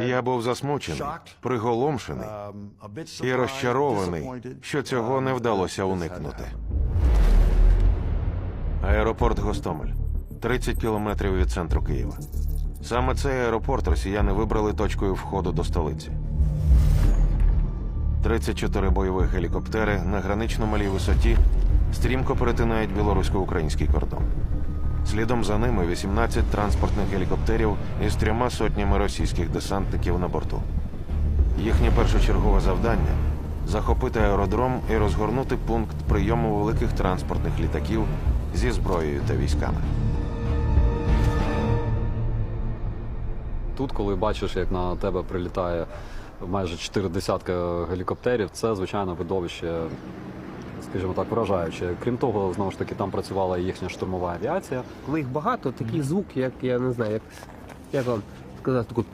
Я був засмучений, приголомшений і розчарований, що цього не вдалося уникнути. Аеропорт Гостомель 30 кілометрів від центру Києва. Саме цей аеропорт росіяни вибрали точкою входу до столиці. 34 бойових гелікоптери на гранично малій висоті стрімко перетинають білорусько-український кордон. Слідом за ними 18 транспортних гелікоптерів із трьома сотнями російських десантників на борту. Їхнє першочергове завдання захопити аеродром і розгорнути пункт прийому великих транспортних літаків зі зброєю та військами. Тут, коли бачиш, як на тебе прилітає майже чотири десятка гелікоптерів, це звичайно видовище, скажімо так, вражаюче. Крім того, знову ж таки, там працювала їхня штурмова авіація. Коли їх багато, такий звук, як я не знаю, як, як вам сказати, таку.